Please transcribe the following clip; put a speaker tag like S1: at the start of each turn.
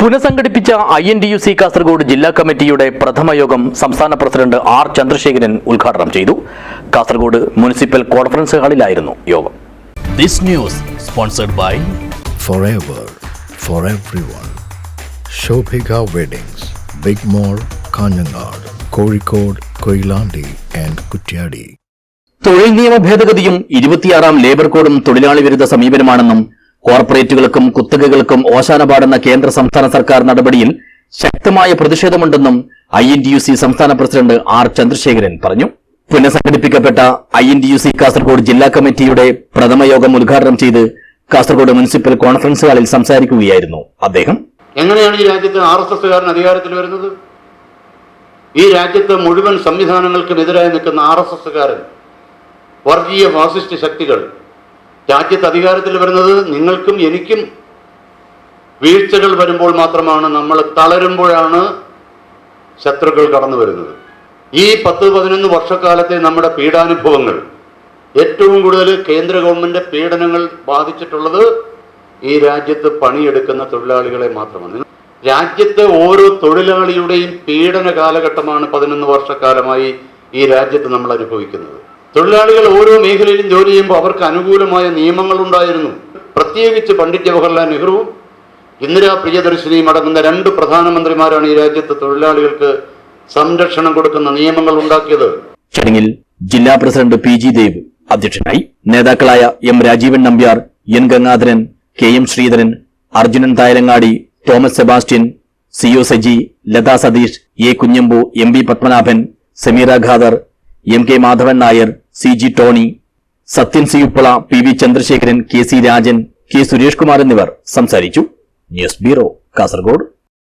S1: പുനഃസംഘടിപ്പിച്ച I N T U C Kasaragod ജില്ലാ കമ്മിറ്റിയുടെ പ്രഥമ യോഗം സംസ്ഥാന പ്രസിഡന്റ് ആർ ചന്ദ്രശേഖരൻ ഉദ്ഘാടനം ചെയ്തു കാസർഗോഡ് മുനിസിപ്പൽ കോൺഫറൻസ് ഹാളിലായിരുന്നു യോഗം
S2: This news sponsored by
S3: forever for everyone. Shobhika Weddings, Big Mall, Kanyanad, Kozhikode, Koilandi and Kutyadi.
S1: തൊഴിൽ നിയമ ഭേദഗതിയും ഇരുപത്തിയാറാം ലേബർ കോഡും തൊഴിലാളി വിരുദ്ധ സമീപനമാണെന്നും കോർപ്പറേറ്റുകൾക്കും കുത്തകകൾക്കും ഓശാന പാടുന്ന കേന്ദ്ര സംസ്ഥാന സർക്കാർ നടപടിയിൽ ശക്തമായ പ്രതിഷേധമുണ്ടെന്നും ഐ എൻ യു സി സംസ്ഥാന പ്രസിഡന്റ് ആർ ചന്ദ്രശേഖരൻ പറഞ്ഞു. പുനഃസംഘടിപ്പിക്കപ്പെട്ട I N U C Kasaragod ജില്ലാ കമ്മിറ്റിയുടെ പ്രഥമ യോഗം ഉദ്ഘാടനം ചെയ്ത് കാസർഗോഡ് മുനിസിപ്പൽ കോൺഫറൻസ് ഹാളിൽ സംസാരിക്കുകയായിരുന്നു അദ്ദേഹം.
S4: എങ്ങനെയാണ് ഈ രാജ്യത്ത് ആർ എസ് എസ്സുകാരൻ അധികാരത്തിൽ വരുന്നത്? ഈ രാജ്യത്തെ മുഴുവൻ സംവിധാനങ്ങൾക്കും എതിരായി നിൽക്കുന്ന ആർ എസ് എസ്സുകാരൻ വർഗീയ ഫാസിസ്റ്റ് ശക്തികൾ രാജ്യത്ത് അധികാരത്തിൽ വരുന്നത് നിങ്ങൾക്കും എനിക്കും വീഴ്ചകൾ വരുമ്പോൾ മാത്രമാണ് നമ്മൾ തളരുമ്പോഴാണ് ശത്രുക്കൾ കടന്നു വരുന്നത്. ഈ പത്ത് പതിനൊന്ന് വർഷക്കാലത്തെ നമ്മുടെ പീഡാനുഭവങ്ങൾ ഏറ്റവും കൂടുതൽ കേന്ദ്ര ഗവൺമെന്റ് പീഡനങ്ങൾ ബാധിച്ചിട്ടുള്ളത് ഈ രാജ്യത്ത് പണിയെടുക്കുന്ന തൊഴിലാളികളെ മാത്രമാണ്. രാജ്യത്തെ ഓരോ തൊഴിലാളിയുടെയും പീഡന കാലഘട്ടമാണ് പതിനൊന്ന് വർഷക്കാലമായി ഈ രാജ്യത്ത് നമ്മൾ അനുഭവിക്കുന്നത്. തൊഴിലാളികൾ ഓരോ മേഖലയിലും ജോലി ചെയ്യുമ്പോൾ അവർക്ക് അനുകൂലമായ നിയമങ്ങൾ ഉണ്ടായിരുന്നു. പ്രത്യേകിച്ച് പണ്ഡിറ്റ് ജവഹർലാൽ നെഹ്റുവും ഇന്ദിരാ പ്രിയദർശിനിയും അടങ്ങുന്ന രണ്ട് പ്രധാനമന്ത്രിമാരാണ് ഈ രാജ്യത്ത് തൊഴിലാളികൾക്ക് സംരക്ഷണം കൊടുക്കുന്ന നിയമങ്ങൾ ഉണ്ടാക്കിയത്.
S1: ചടങ്ങിൽ ജില്ലാ പ്രസിഡന്റ് പി ജി ദേവ് അധ്യക്ഷനായി നേതാക്കളായ M Rajeevan Nambiar N Gangadharan K M Sreedharan Arjunan Thayalangadi Thomas Sebastian C Saji Latha Satheesh A Kunhambu M B Padmanabhan Sameera Khader M K Madhavan Nair C G Tony Sathyan C Uppala P V Chandrasekharan K C Rajan K Suresh Kumar എന്നിവർ സംസാരിച്ചു. News bureau Kasaragod.